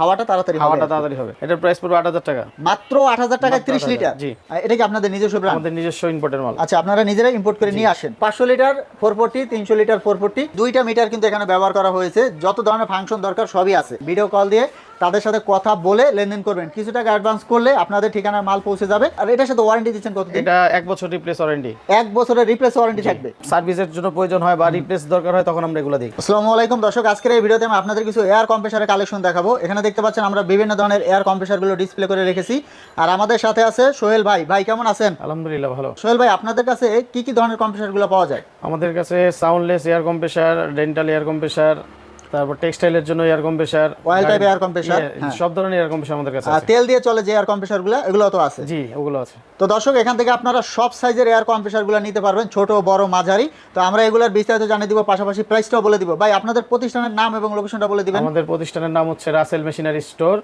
হাওয়াটা তাড়াতাড়ি হাওয়াটা তাড়াতাড়ি হবে। এটার প্রাইস পড়বে আট হাজার টাকা। মাত্র টাকায় লিটার? জি। এটা কি আপনাদের নিজস্ব ব্র্যান্ড আমাদের নিজস্ব ইম্পোর্টের মাল। আচ্ছা আপনারা নিজেরাই ইম্পোর্ট করে নিয়ে আসেন। পাঁচশো লিটার ফোর ফোরটি তিনশো লিটার ফোর ফোরটি দুইটা মিটার কিন্তু এখানে ব্যবহার করা হয়েছে। যত ধরনের ফাংশন দরকার সবই আছে। ভিডিও কল দিয়ে তাদের সাথে কথা বলে লেনদেন করবেন। কিছু টাকা অ্যাডভান্স করলে আপনাদের ঠিকানায় মাল পৌঁছে যাবে। আর এটার সাথে ওয়ারেন্টি দিচ্ছেন কতদিন? এটা এক বছর রিপ্লেস ওয়ারেন্টি এক বছরের রিপ্লেস ওয়ারেন্টি থাকবে। সার্ভিসের জন্য প্রয়োজন হয় বা রিপ্লেস দরকার হয় তখন আমরা এগুলো দিই। আসসালামু আলাইকুম দর্শক আজকের এই ভিডিওতে আমি আপনাদের কিছু এয়ার কম্প্রেসারের কালেকশন দেখাবো। এখানে দেখতে পাচ্ছেন আমরা বিভিন্ন ধরনের এয়ার কম্প্রেসারগুলো ডিসপ্লে করে রেখেছি। আর আমাদের সাথে আছে সোহেল ভাই। ভাই কেমন আছেন? আলহামদুলিল্লাহ ভালো। সোহেল ভাই আপনাদের কাছে কি কি ধরনের কম্প্রেসারগুলো পাওয়া যায়? আমাদের কাছে soundless air compressor dental air compressor তারপর টেক্সটাইলের জন্য air compressor oil type air হ্যাঁ। সব ধরনের এয়ার কম্প্রেসার আমাদের কাছে আছে। তেল দিয়ে চলে যে এয়ার কম্প্রেসারগুলো এগুলো তো আছে। জি ওগুলো আছে। তো দর্শক এখান থেকে আপনারা সব সাইজের এয়ার কম্প্রেসারগুলো নিতে পারবেন ছোট বড় মাঝারি। তো আমরা এগুলোর বিস্তারিত জানিয়ে দিব পাশাপাশি প্রাইসটাও বলে দিব। ভাই আপনাদের প্রতিষ্ঠানের নাম এবং লোকেশনটা বলে দিবেন। আমাদের প্রতিষ্ঠানের নাম হচ্ছে রাসেল মেশিনারি স্টোর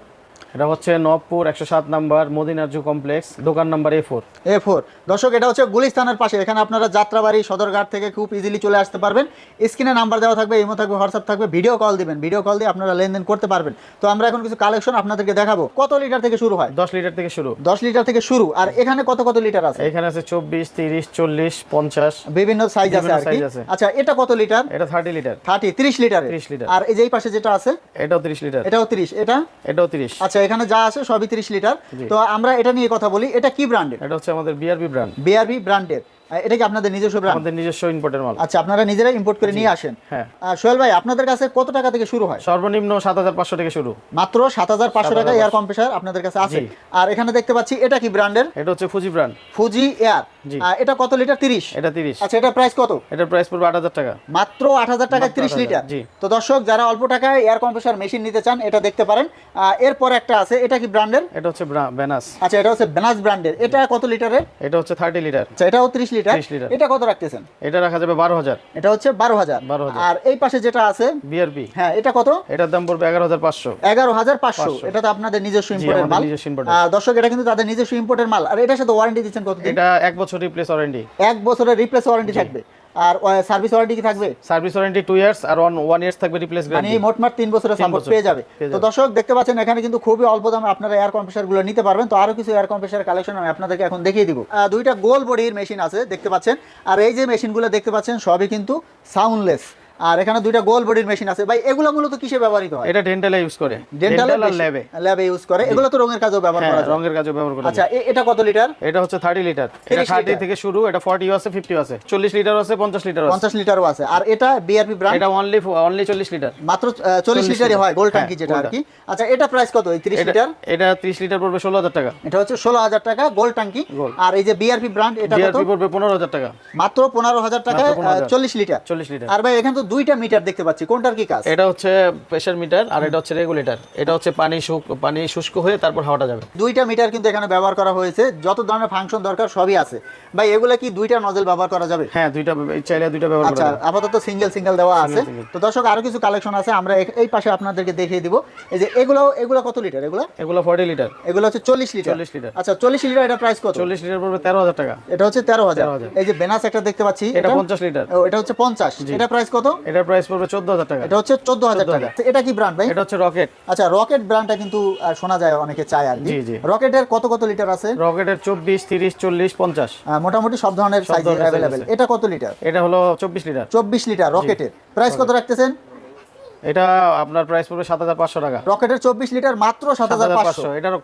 এটা হচ্ছে নবপুর একশো সাত নাম্বার মদিনারজু কমপ্লেক্স দোকান number A four. A four. দর্শক এটা হচ্ছে গুলিস্তানের পাশে। এখানে আপনারা যাত্রাবাড়ি সদরঘাট থেকে খুব ইজিলি চলে আসতে পারবেন। স্ক্রিনে নাম্বার দেওয়া থাকবে ইমো থাকবে হোয়াটসঅ্যাপ থাকবে ভিডিও কল দিবেন। ভিডিও কল দিয়ে আপনারা লেনদেন করতে পারবেন। তো আমরা এখন কিছু কালেকশন আপনাদেরকে দেখাবো। কত লিটার থেকে শুরু হয়? দশ লিটার থেকে শুরু। দশ লিটার থেকে শুরু। আর এখানে কত কত লিটার আছে? এখানে আছে চব্বিশ তিরিশ চল্লিশ পঞ্চাশ। বিভিন্ন সাইজ আছে আর কি। আচ্ছা এটা কত লিটার এটা থার্টি লিটার থার্টি তিরিশ লিটার 30 লিটার। আর এই যে পাশে যেটা আছে? এটাও তিরিশ লিটার এটাও তিরিশ। এটা? এটাও তিরিশ। আচ্ছা এখানে যা আছে সবই তিরিশ লিটার। তো আমরা এটা নিয়ে কথা বলি এটা কি ব্র্যান্ডের এটা হচ্ছে আমাদের বিআরবি ব্র্যান্ড বিআরবি ব্র্যান্ডের এটা কি আপনাদের নিজস্ব ব্র্যান্ড আমাদের নিজস্ব ইম্পোর্টের মাল। আচ্ছা আপনারা নিজেরাই ইম্পোর্ট করে নিয়ে আসেন। হ্যাঁ। সোহেল ভাই আপনাদের কাছে কত টাকা থেকে শুরু হয়? সর্বনিম্ন সাত হাজার পাঁচশো থেকে শুরু। মাত্র সাত হাজার পাঁচশো টাকা এয়ার কম্প্রেসার আপনাদের কাছে আছে। আর এখানে দেখতে পাচ্ছি এটা কি ব্র্যান্ডের এটা হচ্ছে ফুজি ব্র্যান্ড ফুজি এয়ার। এটা কত লিটার? তিরিশ। এটা তিরিশ। আচ্ছা এটা প্রাইস কত? এটা প্রাইস পড়বে আট হাজার টাকা। মাত্র আট হাজার টাকায় তিরিশ 8,000 লিটার। তো দর্শক যারা অল্প টাকায় এয়ার কম্প্রেসার মেশিন নিতে চান এটা দেখতে পারেন। এরপর একটা আছে এটা কি ব্র্যান্ডের? এটা হচ্ছে বেনাস আচ্ছা এটা হচ্ছে বেনাস ব্র্যান্ডের। এটা কত লিটারের? এটা হচ্ছে থার্টি লিটার আচ্ছা এটাও তিরিশ লিটার। 30 লিটার। এটা কত রাখতেছেন? এটা রাখা যাবে বারো হাজার। এটা হচ্ছে বারো হাজার। 12,000 আর এই পাশে যেটা আছে বিআরপি হ্যাঁ এটা কত? এটার দাম পড়বে এগারো হাজার পাঁচশো। এগারো হাজার পাঁচশো। এটা তো আপনাদের নিজস্ব ইম্পোর্টের মাল। আহ, দর্শক এটা কিন্তু তাদের নিজস্ব ইম্পোর্টের মাল। আর এটার সাথে ওয়ারেন্টি দিচ্ছেন কতদিন? এটা এক বছর রিপ্লেস ওয়ারেন্টি এক বছরের রিপ্লেস ওয়ারেন্টি থাকবে। আর সার্ভিস ওয়ারেন্টি কি থাকবে? সার্ভিস ওয়ারেন্টি টু ইয়ার্স আর ওয়ান ওয়ান ইয়ার্স থাকবে রিপ্লেস মানে গ্যারান্টি মোটমাট তিন বছরের সাপোর্ট পেয়ে যাবে। তো দর্শক দেখতে পাচ্ছেন এখানে কিন্তু খুবই অল্প দামে আপনারা এয়ার কম্প্রেসারগুলো নিতে পারবেন। তো আরও কিছু এয়ার কম্প্রেসার কালেকশন আমি আপনাদেরকে এখন দেখিয়ে দিব। দুইটা গোল বডির মেশিন আছে দেখতে পাচ্ছেন। আর এই যে মেশিনগুলো দেখতে পাচ্ছেন সবই কিন্তু সাউন্ডলেস আর এখানে দুইটা গোল বডির মেশিন আছে। ভাই এগুলো মূলত কিসে ব্যবহৃত হয়? এটা ডেন্টালে ইউজ করে। ডেন্টালে ল্যাবে ল্যাবে ইউজ করে। এগুলো তো রঙের কাজেও ব্যবহার হ্যাঁ করা রঙের কাজে ব্যবহার করা আচ্ছা এটা কত লিটার এটা হচ্ছে থার্টি লিটার এটা 30 থেকে শুরু এটা ফর্টি আছে ফিফটি আছে। চল্লিশ লিটার আছে পঞ্চাশ লিটার আছে। পঞ্চাশ লিটারও আছে। আর এটা বিআরপি ব্র্যান্ড এটা অনলি অনলি চল্লিশ লিটার মাত্র 40 লিটারই হয় গোল ট্যাঙ্কি যেটা আর কি। আচ্ছা এটা প্রাইস কত এই তিরিশ এটা লিটার এটা ত্রিশ লিটার পড়বে ষোলো হাজার টাকা। এটা হচ্ছে ষোলো হাজার টাকা গোল ট্যাঙ্কি আর এই যে বিআরপি ব্র্যান্ড এটা কত? বিআরপি পড়বে পনেরো হাজার টাকা। মাত্র পনেরো হাজার টাকায় মাত্র 15,000 চল্লিশ লিটার চল্লিশ লিটার আর ভাই এখানে তো দুইটা মিটার দেখতে পাচ্ছি। কোনটার কি কাজ? এটা হচ্ছে প্রেশার মিটার আর এটা হচ্ছে রেগুলেটর। এটা হচ্ছে পানি পানি শুষ্ক হয়ে তারপর হাওয়াটা যাবে। দুইটা মিটার কিন্তু এখানে ব্যবহার করা হয়েছে। যত ধরনের ফাংশন দরকার সবই আছে। ভাই এগুলো কি দুইটা নজল ব্যবহার করা যাবে? হ্যাঁ দুইটা চাইলে দুইটা ব্যবহার করা আচ্ছা আপাতত সিঙ্গেল সিঙ্গেল দেওয়া আছে। তো দর্শক আরও কিছু কালেকশন আছে আমরা এই পাশে আপনাদেরকে দেখিয়ে দিব। এই যে এগুলো এগুলো কত লিটার এগুলো? এগুলো ফর্টি লিটার এগুলো হচ্ছে চল্লিশ লিটার 40 লিটার। আচ্ছা চল্লিশ লিটার এটা প্রাইস কত? চল্লিশ লিটার পড়বে তেরো হাজার টাকা। এটা হচ্ছে তেরো হাজার। 13,000 এই যে বেনাস একটা দেখতে পাচ্ছি এটা পঞ্চাশ লিটার ও, এটা হচ্ছে পঞ্চাশ। এটা প্রাইস কত? এটার প্রাইস পড়বে চোদ্দ হাজার টাকা। এটা হচ্ছে চোদ্দ হাজার টাকা। তো এটা কি ব্র্যান্ড ভাই? এটা হচ্ছে রকেট আচ্ছা রকেট ব্র্যান্ডটা কিন্তু শোনা যায় অনেকে চায় আর কি। রকেটের কত কত লিটার আছে? রকেটের চব্বিশ তিরিশ চল্লিশ পঞ্চাশ। আহ, মোটামুটি সব ধরনের সাইজ আছে। এটা কত লিটার এটা হলো চব্বিশ লিটার চব্বিশ লিটার রকেটের প্রাইস কত রাখতেছেন? এটা আপনার প্রাইস পড়বে সাত হাজার পাঁচশো টাকা। রকেটের চব্বিশ লিটার মাত্র সাত হাজার পাঁচশো। এটার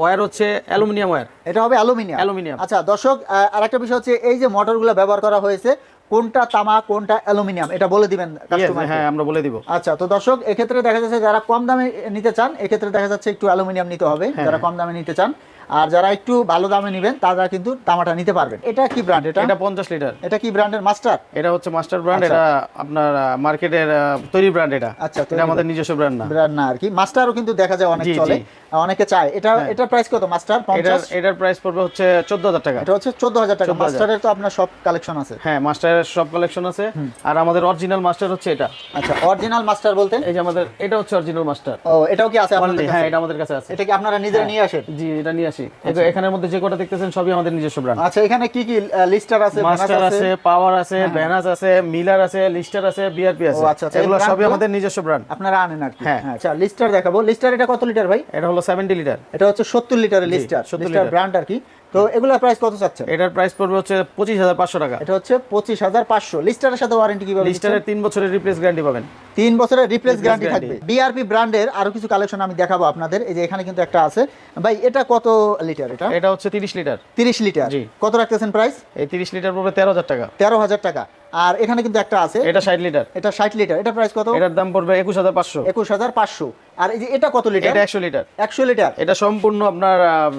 ওয়ার হচ্ছে অ্যালুমিনিয়াম ওয়ার এটা হবে অ্যালুমিনিয়াম। অ্যালুমিনিয়াম। আচ্ছা দর্শক আরেকটা বিষয় হচ্ছে এই যে মোটরগুলো ব্যবহার করা হয়েছে কোনটা তামা কোনটা অ্যালুমিনিয়াম? এটা বলে দিবেন কাস্টমার হ্যাঁ আমরা বলে দিব। আচ্ছা তো দর্শক এক্ষেত্রে দেখা যাচ্ছে যারা কম দামে নিতে চান এক্ষেত্রে দেখা যাচ্ছে একটু অ্যালুমিনিয়াম নিতে হবে। হ্যাঁ, যারা কম দামে নিতে চান আর যারা একটু ভালো দামে নেবেন তারা কিন্তু তামাটা নিতে পারবেন। এটা কি ব্র্যান্ড এটা? এটা পঞ্চাশ লিটার এটা কি ব্র্যান্ডের মাস্টার এটা হচ্ছে মাস্টার ব্র্যান্ড এটা আপনার মার্কেটের তৈরি ব্র্যান্ড এটা। আচ্ছা, এটা আমাদের নিজস্ব ব্র্যান্ড না। ব্র্যান্ড না আর কি। মাস্টারও কিন্তু দেখা যায় অনেক চলে অনেকে চায়। এটা এটার প্রাইস কত মাস্টার এটার এটার প্রাইস পড়বে হচ্ছে চোদ্দ হাজার টাকা। এটা হচ্ছে চোদ্দ হাজার টাকা। মাস্টারের তো আপনার সব কালেকশন আছে। হ্যাঁ মাস্টারের সব কালেকশন আছে। আর আমাদের অরিজিনাল মাস্টার হচ্ছে এটা। আচ্ছা অরিজিনাল মাস্টার বলতে? এই যে আমাদের এটা হচ্ছে অরিজিনাল মাস্টার ও এটাও কি আছে আপনাদের হ্যাঁ এটা আমাদের কাছে আছে। এটা কি আপনারা নিজেরা নিয়ে আসেন? জি এটা নিয়ে আসি। এগ- এখানের মধ্যে যে কটা দেখতেছেন সবই আমাদের নিজস্ব ব্র্যান্ড আচ্ছা এখানে কি কি লিস্টার আছে মাস্টার আছে? পাওয়ার আছে ব্যানাস আছে মিলার আছে লিস্টার আছে বিআরপি আছে। ও, আচ্ছা, আচ্ছা, এগুলো সবই আমাদের নিজস্ব ব্র্যান্ড আপনারা আনেন আর কি। হ্যাঁ। হ্যাঁ আচ্ছা লিস্টার দেখাবো। লিস্টার এটা কত লিটার ভাই? এটা হলো সেভেন্টি লিটার এটা হচ্ছে সত্তর লিটারের লিস্টার 70 লিস্টার লিটার। ব্র্যান্ড আর কি। তো এগুলোর প্রাইস কত চাচ্ছেন? এটার প্রাইস পড়বে হচ্ছে পঁচিশ হাজার পাঁচশো টাকা। এটা হচ্ছে পঁচিশ হাজার পাঁচশো। লিস্টারের সাথে ওয়ারেন্টি কি দিচ্ছেন? লিস্টারের তিন বছরের রিপ্লেস গ্যারান্টি পাবেন। তিন বছরের রিপ্লেস গ্যারান্টি। থাকবে। বিআরপি ব্র্যান্ডের আরও কিছু কালেকশন আমি দেখাবো আপনাদের। এই যে এখানে কিন্তু একটা আছে। ভাই এটা কত লিটার এটা? এটা হচ্ছে তিরিশ লিটার তিরিশ লিটার। কত রাখতেছেন প্রাইস এই তিরিশ লিটার পড়বে তেরো হাজার টাকা। তেরো হাজার টাকা। আর এখানে কিন্তু একটা আছে। এটা ষাট লিটার। এটা ষাট লিটার। এটা প্রাইস কত? এটার দাম পড়বে একুশ হাজার পাঁচশো। একুশ হাজার পাঁচশো। আর এই যে এটা কত লিটার? এটা একশো লিটার। একশো লিটার। এটা সম্পূর্ণ আপনার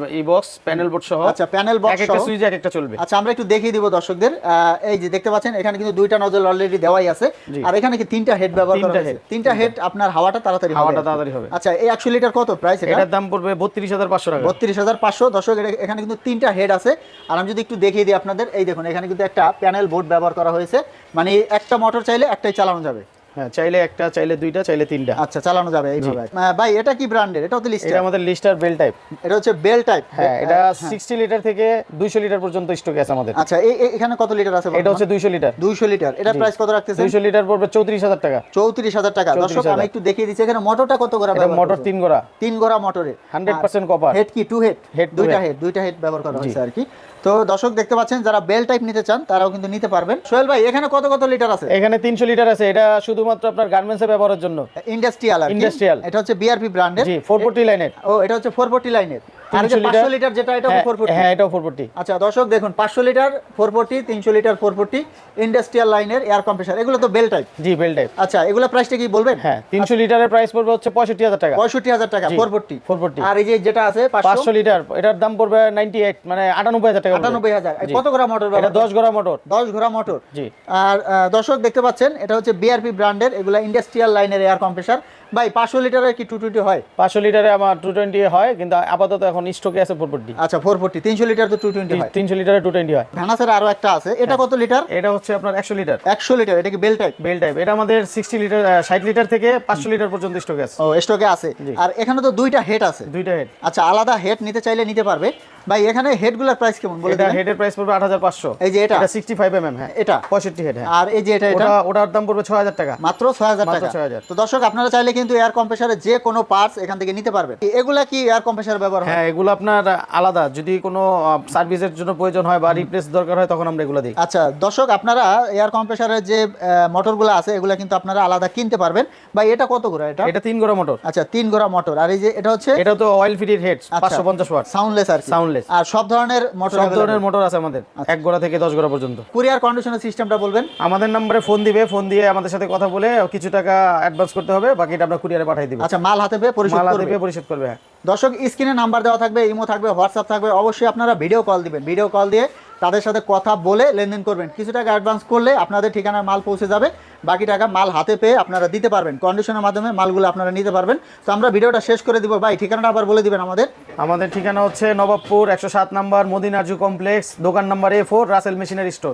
ই বক্স প্যানেল বোর্ড সহ। আচ্ছা প্যানেল বক্স একটা সুইচ এক একটা চলবে। আচ্ছা আমরা একটু দেখিয়ে দিব দর্শকদের। এই যে দেখতে পাচ্ছেন এখানে কিন্তু দুইটা নজল অলরেডি দেওয়াই আছে। আর এখানে কি তিনটা হেড ব্যবহার করা হয়েছে? তিনটা হেড আপনার হাওয়াটা তাড়াতাড়ি হাওয়াটা হবে। কি। তাড়াতাড়ি হবে। আচ্ছা এই একশো লিটার কত প্রাইস এটা? এটার দাম পড়বে বত্রিশ হাজার পাঁচশো টাকা। বত্রিশ হাজার পাঁচশো। দর্শক এটা- এখানে কিন্তু তিনটা হেড আছে। আর আমি যদি একটু দেখিয়ে দিই আপনাদের এই দেখুন এখানে কিন্তু একটা প্যানেল বোর্ড ব্যবহার করা হয়েছে। মানে একটা মোটর চাইলে একটাই চালানো যাবে। হ্যাঁ চাইলে একটা চাইলে দুইটা চাইলে তিনটা। আচ্ছা চালানো যাবে এইভাবে। ভাই এটা কি ব্র্যান্ডের এটাও তো লিস্ট এটা আমাদের লিস্টার বেল টাইপ এটা হচ্ছে বেল টাইপ হ্যাঁ এটা সিক্সটি লিটার থেকে দুইশো লিটার পর্যন্ত স্টক আছে আমাদের। আচ্ছা এই এখানে কত লিটার আছে এটা হচ্ছে দুইশো লিটার দুইশো লিটার এটা প্রাইস কত রাখতেছেন? দুইশো লিটার পড়বে চৌত্রিশ হাজার টাকা। চৌত্রিশ হাজার টাকা। দর্শক আমি একটু দেখিয়ে দিচ্ছি। এখানে মোটরটা কত এটা মোটর তিন গোড়া। তিন গোড়া মোটরের হান্ড্রেড পার্সেন্ট কপার হেড কি? টু হেড to দুইটা হেড দুইটা হেড ব্যবহার করা হয়েছে আর কি। তো দর্শক দেখতে পাচ্ছেন যারা বেল টাইপ নিতে চান তারাও কিন্তু নিতে পারবেন। সোহেল ভাই এখানে কত কত লিটার আছে? এখানে তিনশো লিটার আছে। এটা শুধুমাত্র আপনার গার্মেন্টসে ব্যবহারের জন্য। ইন্ডাস্ট্রিয়াল ইন্ডাস্ট্রিয়াল এটা হচ্ছে বিআরপি ব্র্যান্ডের জি ফোর ফোরটি লাইনের ও এটা হচ্ছে ফোর ফোরটি লাইনের আর 300 পাঁচশো লিটার? যেটা এটা ফোর ফোরটি হ্যাঁ এটাও ফোর ফোরটি আচ্ছা দর্শক দেখুন পাঁচশো লিটার ফোর ফোরটি তিনশো লিটার ফোর ফোরটি ইন্ডাস্ট্রিয়াল লাইনের এয়ার কম্প্রেসার এগুলো তো বেল টাইপ জি বেল টাইপ আচ্ছা এগুলো প্রাইসটা কি বলবেন? হ্যাঁ তিনশো লিটারের প্রাইস পড়বে হচ্ছে পঁয়ষট্টি হাজার টাকা। পঁয়ষট্টি হাজার টাকা জি, ফোর ফোরটি 440 আর এই যে যেটা আছে পাঁচশো? পাঁচশো লিটার এটার দাম পড়বে নাইনটি এইট মানে আটানব্বই হাজার টাকা পড়বে। আটানব্বই হাজার। জি। কত গ্রাম মোটর এটা মোটর দশ ঘোড়া মোটর জি। আর দর্শক দেখতে পাচ্ছেন এটা হচ্ছে বিআরপি ব্র্যান্ডের এগুলা ইন্ডাস্ট্রিয়াল লাইনের এয়ার কম্প্রেসার ভাই পাঁচশো লিটারের কি টু টোয়েন্টি হয়? পাঁচশো লিটারে আমার টু টোয়েন্টি হয় কিন্তু আপাতত এখন স্টকে আছে ফোর ফোরটি আচ্ছা ফোর ফোরটি তিনশো লিটার তো টু টোয়েন্টি হয়। তিনশো লিটারে টু টোয়েন্টি হয়। ভ্যানাসের আরও একটা আছে এটা কত লিটার? এটা হচ্ছে আপনার একশো লিটার। একশো লিটার এটা কি বেল টাইপ বেল টাইপ এটা আমাদের সিক্সটি লিটার ষাট লিটার থেকে পাঁচশো লিটার পর্যন্ত স্টকে আছে। ও স্টকে আছে। আর এখানে তো দুইটা হেড আছে। দুইটা হেড আচ্ছা আলাদা হেড নিতে চাইলে নিতে পারবে। ভাই এখানে হেডগুলোর প্রাইস কেমন? বলে এটা হেডের প্রাইস পড়বে আট হাজার পাঁচশো। এই যে এটা? এটা সিক্সটি ফাইভ এম এম হ্যাঁ। এটা? পঁয়ষট্টি হেড হ্যাঁ। আর এই যে এটা এটা? ওটার দাম পড়বে ছয় হাজার টাকা। মাত্র ছয় হাজার মাত্র টাকা। 6,000 তো দর্শক আপনারা চাইলে কিন্তু এয়ার কম্প্রেসারের যে কোনো পার্টস এখান থেকে নিতে পারবেন। এগুলা কি এয়ার কম্প্রেসার ব্যবহার হয়? হ্যাঁ এগুলো আপনার আলাদা। যদি কোনো সার্ভিসের জন্য প্রয়োজন হয় বা রিপ্লেস দরকার হয় তখন আমরা এগুলো দিই। আচ্ছা দর্শক আপনারা এয়ার কম্প্রেসারের যে মোটরগুলো আছে এগুলো কিন্তু আপনারা আলাদা কিনতে পারবেন। বা এটা কত করে এটা? এটা তিন গোড়া মোটর আচ্ছা তিন গোড়া মোটর আর এই যে এটা হচ্ছে? এটা তো অয়েল ফ্রির হেড আচ্ছা। পাঁচশো পঞ্চাশ ওয়াট সাউন্ডলেস আর কি। Soundless। আর সব ধরনের মোটর সব ধরনের মোটর আছে আমাদের। এক গোড়া থেকে দশ গোড়া পর্যন্ত। কুরিয়ার কন্ডিশনের সিস্টেমটা বলবেন? আমাদের নম্বরে ফোন দিবে ফোন দিয়ে আমাদের সাথে কথা বলে কিছু টাকা অ্যাডভান্স করতে হবে বাকিটা আমরা কুরিয়ারে পাঠিয়ে দিবে। আচ্ছা মাল হাতে পেয়ে পরিশোধ মাল করবে। পরিশোধ করবে হ্যাঁ। দর্শক স্ক্রিনে নাম্বার দেওয়া থাকবে ইমো থাকবে হোয়াটসঅ্যাপ থাকবে অবশ্যই আপনারা ভিডিও কল দিবেন। ভিডিও কল দিয়ে তাদের সাথে কথা বলে লেনদেন করবেন। কিছু টাকা অ্যাডভান্স করলে আপনাদের ঠিকানায় মাল পৌঁছে যাবে। বাকি টাকা মাল হাতে পেয়ে আপনারা দিতে পারবেন। কন্ডিশনের মাধ্যমে মালগুলো আপনারা নিতে পারবেন। তো আমরা ভিডিওটা শেষ করে দিব। ভাই, ঠিকানাটা আবার বলে দিবেন আমাদের। আমাদের ঠিকানা হচ্ছে নবাবপুর একশো সাত নম্বর মদিনার্জু কমপ্লেক্স, দোকান number A four Russell machinery store.